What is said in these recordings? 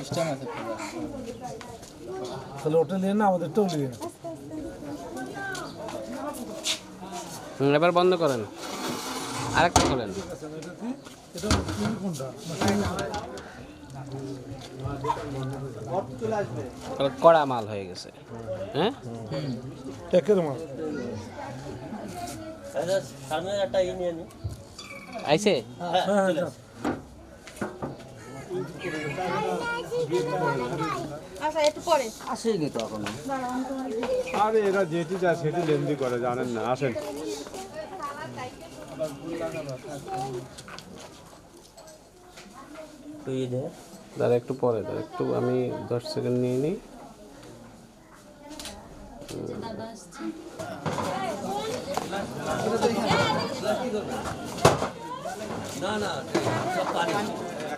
System আছে তাহলে ওটা নিয়ে না আমাদেরটাও নিয়ে এবার বন্ধ করেন। আরেকটা তাহলে কড়া মাল হয়ে গেছে। হ্যাঁ? মাল। আইছে? হ্যাঁ হ্যাঁ। আচ্ছা একটু পরে। আসেনি তো এখনও। আরে এরা যেটি যা সেটি লেন্দি করে জানেন না আসেন। তুই দাঁড়া একটু পরে দাঁড়া একটু আমি দশ সেকেন্ড নিয়ে নিই।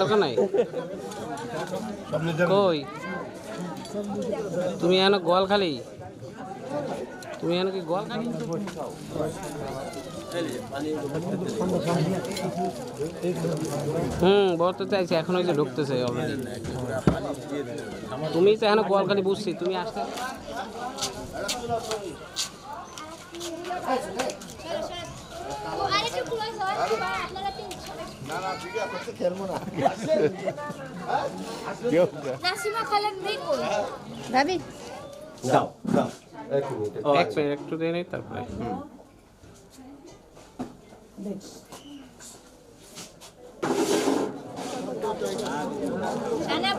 দরকার নাই? কই? তুমি এখানে গোয়াল খালি? তুমি এখানে কি গোয়াল হুম বলতে চাইছি এখন ওই যে ঢুকতেছে তুমি তো এখানে গোয়াল খালি বুঝছি তুমি আসতে। কই? দাও দাও এক মিনিট একটু দিয়ে নেই তারপরে জানাব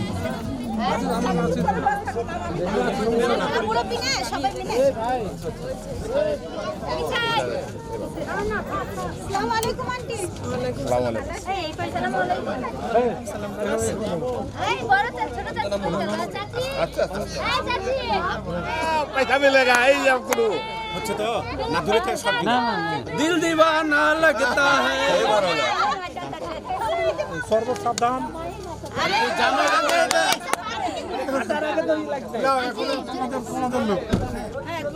না সবাই মিলে আলাইকুম এই আচ্ছা আচ্ছা পয়সা করু হচ্ছে তো না দূরে থেকে সব দিল দিবানা লগতা হ্যায় সর্বত সাবধান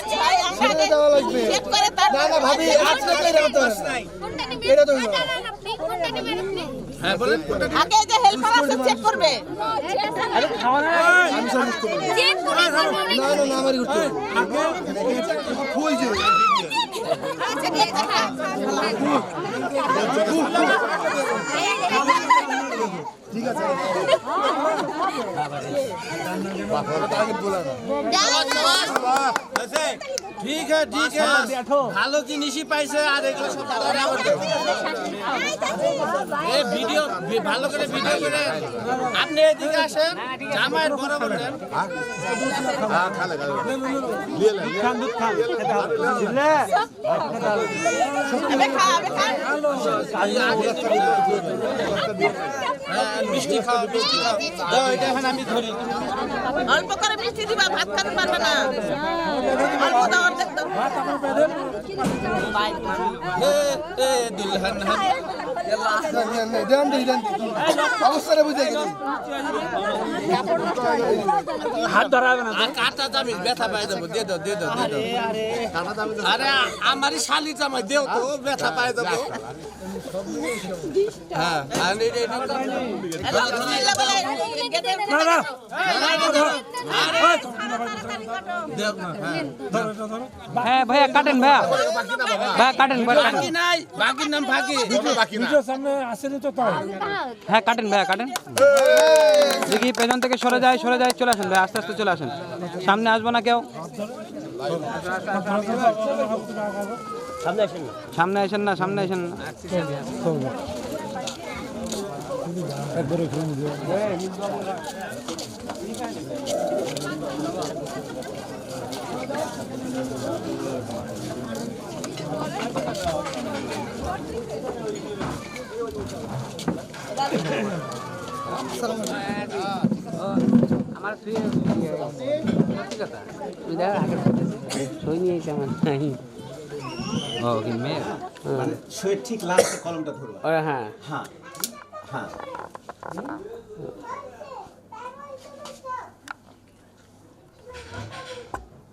এই বলো বলো বলো এই, আগে চেক হ্যাঁ বলেন আগে যে হেল্পার আছে চেক করবে। চেক করে না না না আমারই উঠতে আচ্ছা ঠিক আছে। ঠিক আছে ঠিক আছে। ভালো জিনিসই পাইছে আর এগুলো সব এই ভিডিও ভালো করে ভিডিও করে। আপনি এদিকে আসেন জামাইয়ের বরাবর নেন হ্যাঁ মিষ্টি খাও মিষ্টি খাও। এটা এখন আমি ধরি অল্প করে মিষ্টি দিবা ভাত খেতে পারবে না। অল্প দাও অর্ধেক দাও এ আমারই শালি জামাই দেও তো ব্যথা পাই দেবো হ্যাঁ ভাইয়া কাটেন ভাইয়া। কাটেন হ্যাঁ কাটেন কাটেন দেখি পেছন থেকে সরে যায় সরে যায় চলে আসেন ভাই আস্তে আস্তে চলে আসেন সামনে আসব না কেউ সামনে আসেন না সামনে আসেন না একবারে ফ্রেম দিও আমার সই নিয়ে এসে আমার ও কি মেয়ে? মানে শোয়ের ঠিক লাস্টে কলমটা ধরবা হ্যাঁ। হ্যাঁ হ্যাঁ।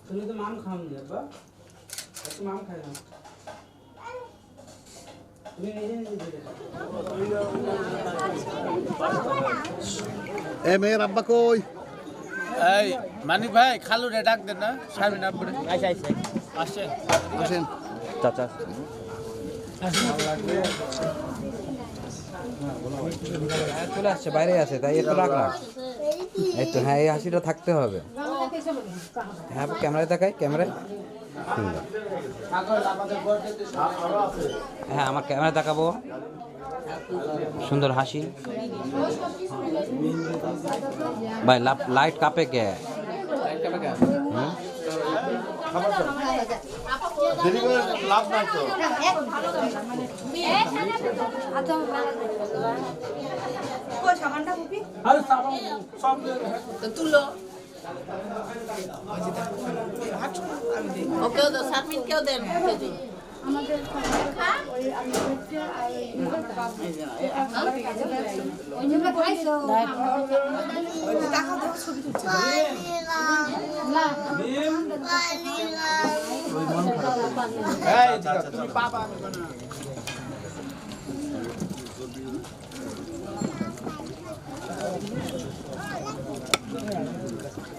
তুমি তো মাম খাও নি বাবা একটু মাম খাই না তুমি দেখে এ মেয়ের আব্বা কই? এই মানিক ভাই খালু রে ডাক দেন না সামনে না পড়ে আচ্ছা আচ্ছা আসে আসেন হ্যাঁ, চলে আসছে বাইরে আছে তাই একটু রাখলাম এই তো হ্যাঁ এই হাসিটা থাকতে হবে। হ্যাঁ ক্যামেরায় দেখাই ক্যামেরায়। সুন্দর হ্যাঁ আমার ক্যামেরা দেখাবো। সুন্দর হাসি। ভাই লাইট কাপে কে? লাভ নাই তো তুলো। ওকেও দাও সারমিন কেউ দেন এটা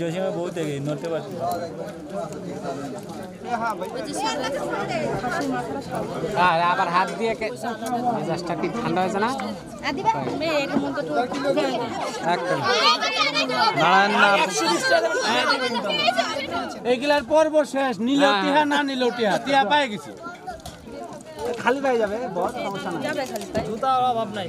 জসিমে বহুত এগে নড়তে পারছি আর আবার হাত দিয়ে মেজাজটা কি ঠান্ডা হয়েছে না? একদম নারায়ণ না এইগুলার পর্ব শেষ নিলেও হ্যাঁ, টিহা না নিলেও টিহা? টিহা পাই গেছি। খালি পাই যাবে বস সমস্যা নাই।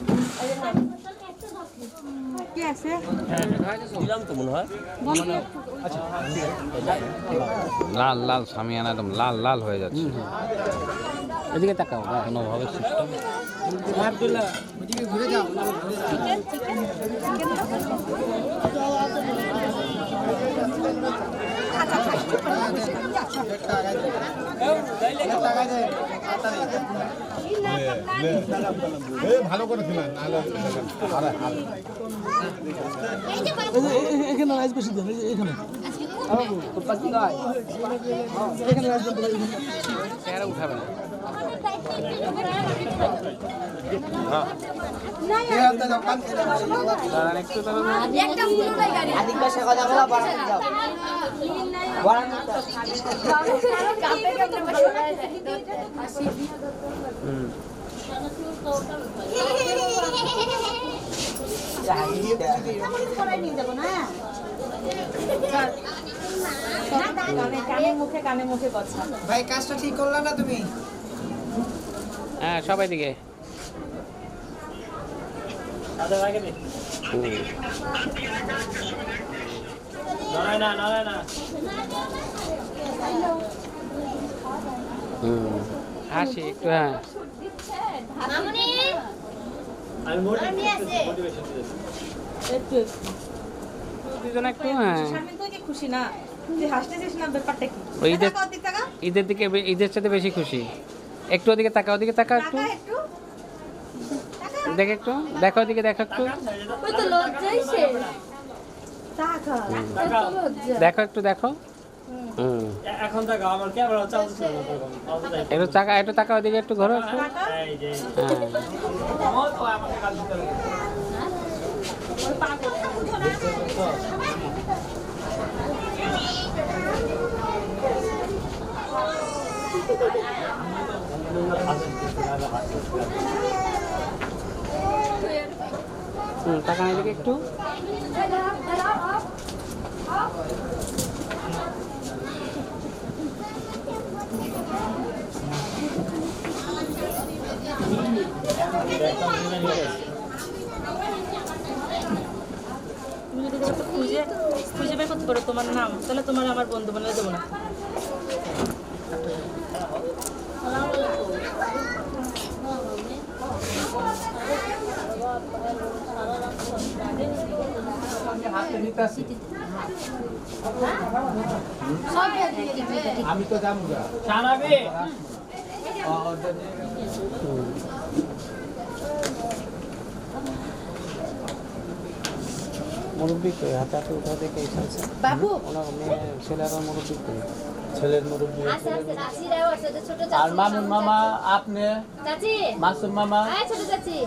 আছে লাল লাল সামিয়ানা একদম লাল লাল হয়ে যাচ্ছে। এদিকে তাকাও কোনোভাবে সিস্টেম এ ভালো করে খেলেন এখানে রাইস বেশি দেন এখানে। এখানে রাইস উঠাবে না। ভাই কাজটা ঠিক করলা না তুমি? হ্যাঁ সবাই দিকে। হুম। হাসি একটু হ্যাঁ। দুজন একটু হ্যাঁ। স্বামী তো কি খুশি না? তুই হাসতেছিস না? ব্যাপারটা কি? ওই ঈদের টাকা দিক টাকা ঈদের দিকে ঈদের সাথে বেশি খুশি। একটু ওদিকে তাকা ওদিকে তাকা একটু। দেখ একটু দেখো ওদিকে দেখো একটু। দেখো একটু দেখো। এখন থেকে আমার ক্যামেরা চালছে একটু তাকা একটু তাকা ওদিকে একটু ঘোরো একটু। হ্যাঁ। হুম, তাকান এদিকে একটু। তুমি যদি খুঁজে খুঁজে বের করতে পারো তোমার নাম, তাহলে তোমার আমার বন্ধু বানিয়ে দেবো না সব দিয়ে দিবে আমি তো যাব মুরব্বী কই হাতে হাতে উঠা দেখে এসেছে বাবু। ওনার মেয়ে ছেলেরা মুরব্বী। কই ছেলের মুরব্বী আর মামুন মামা আপনি? মাসুম মামা? ছোট চাচি।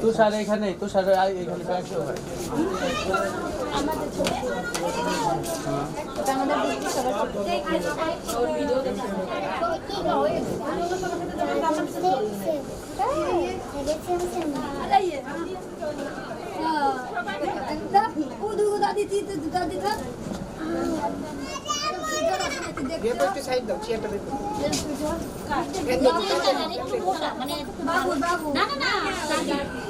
তুষার এখানে তুষার এখানে কয়েকশো হয়। দেখি না না না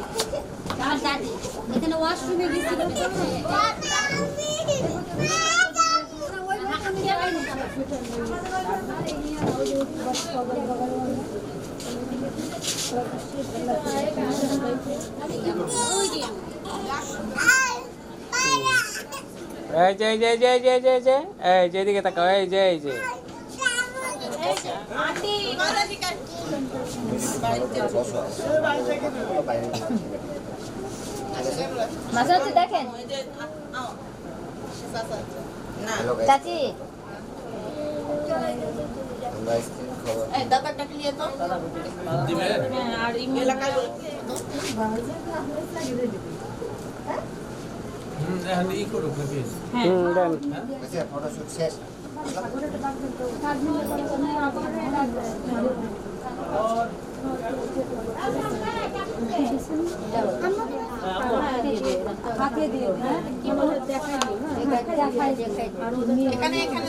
এখানে ওয়াশরুমে গেছিল এই যে এই যে এই যে এই যে এই যে এই যে এই যে এদিকে তাকাও এই যে এই যে মাঝে মাঝে দেখেন। চাচি। আমরা ফটোশুট শেষ এখানে এখানে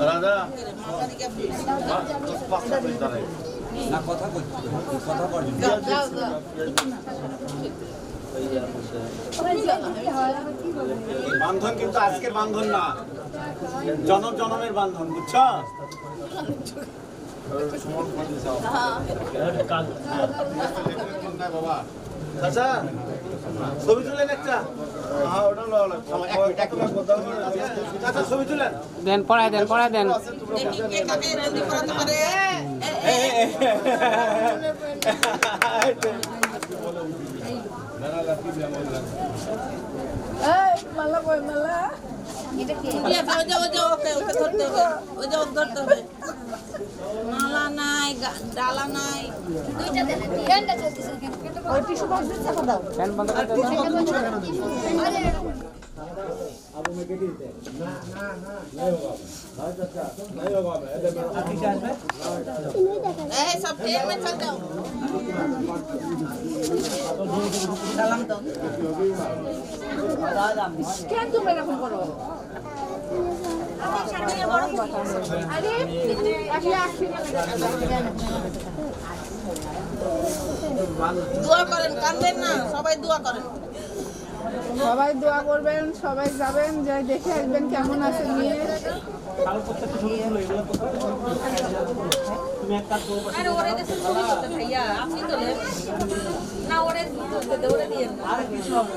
রাজা। না কথা কথা যাও যাও বান্ধন কিন্তু আজকের বান্ধন না। জনম জনমের বান্ধন বুঝছ? ছবি তুলেন একটা। হ্যাঁ ওটা চাচা ছবি তুলেন। দেন পড়ায় দেন পড়ায় দেন। দেখি কে কাকে মালা নাই ডালা নাই। করে সব ট্রেন মে চল যাও সালাম দাও। সবাই দোয়া সবাই দোয়া করবেন সবাই যাবেন যাই দেখে আসবেন কেমন আছে মেয়ে আরে ওরে দেশে ছবি করতে ভাইয়া আপনি তো না ওরে দিতে ওরে দিয়ে আর কিছু হবে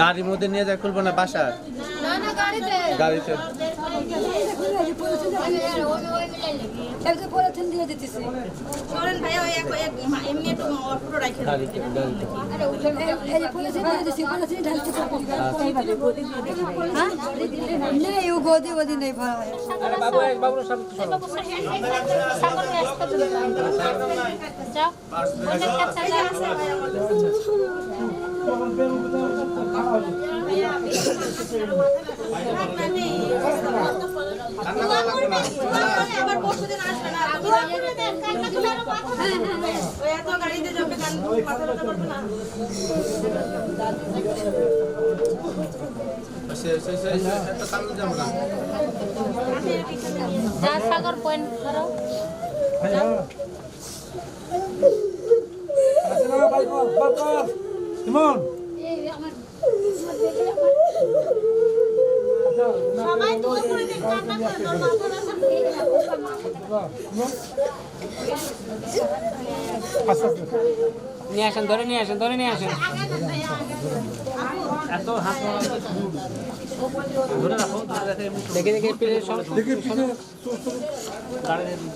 গাড়ির মধ্যে নিয়ে যা খুলবো না বাসা গাড়িতে। করেন ভাইয়া ওই এক এক এমনি একটু অটো রাখে। গাড়িতে গাড়িতে গোদি গোদি নেই ভরা আরে বাবু এই বাবুর সামনে তো সরো। আবার পরশুদিন আসবে না ওই এত গাড়িতে যাবে কান মাথা ব্যথা করবে না সে সে সে একটা সামনে যাব না সাগর পয়েন্ট করো ইমন। সবাই দোয়া করে দিন কান্না করে না মাথা ব্যথা আস্তে আস্তে নিয়ে আসেন ধরে নিয়ে আসেন ধরে নিয়ে আসেন। এত হাত ধরে রাখো ধরে রাখে দেখে দেখে পেলে সব দেখি পিছে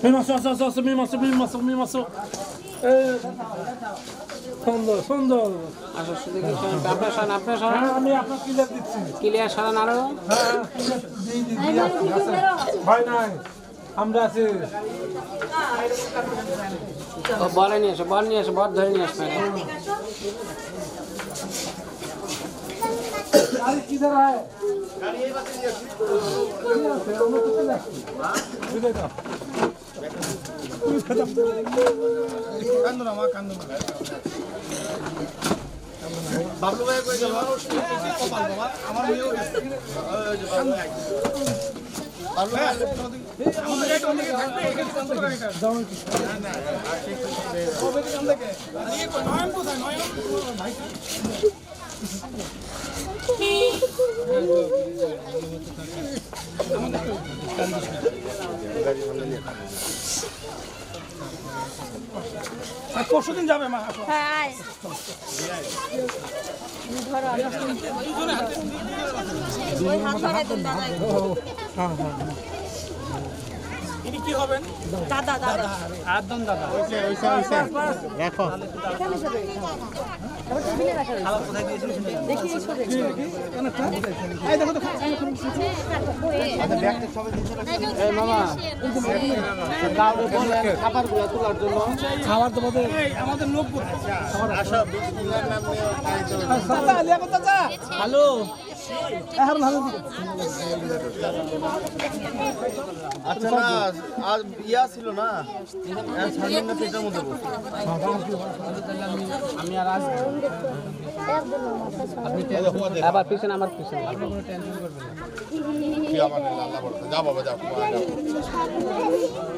মিমাসো আসো আসো আসো মিমাসো মিমাসো মিমাসো এ। সুন্দর সুন্দর আসার শুধু কি আপনার সান আপনার ক্লিয়ার দিচ্ছি। আমরা আছি। বলে নিয়ে এসো বল নিয়ে এসো বল ধরে নিয়ে আসবে না মা কান্দো না। বাবলু ভাই কই গেল কপাল বাবা আমার মেয়েও গেছে ভাই পরশু দিন যাবে মা। হ্যাঁ ওই হাত ধরে দাদা ইনি কি হবেন দাদা দাদা। একদম দাদা। বললেন খাবার তো তোলার জন্য খাবার দেবো এই আমাদের লোক কোথায় হ্যালো আচ্ছা না আজ ইয়া ছিল না? বসে আমি আর আসব আবার পিছনে আমার পিছনে। যা বাবা যা।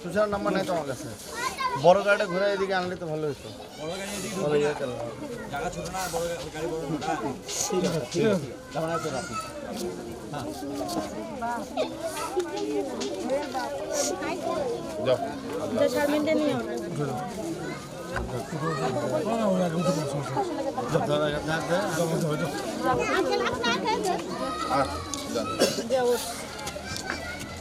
তুষার নাম্বার নাই তো আমার কাছে? বড় গাড়িটা ঘুরে এদিকে আনলে তো ভালো হতো বড়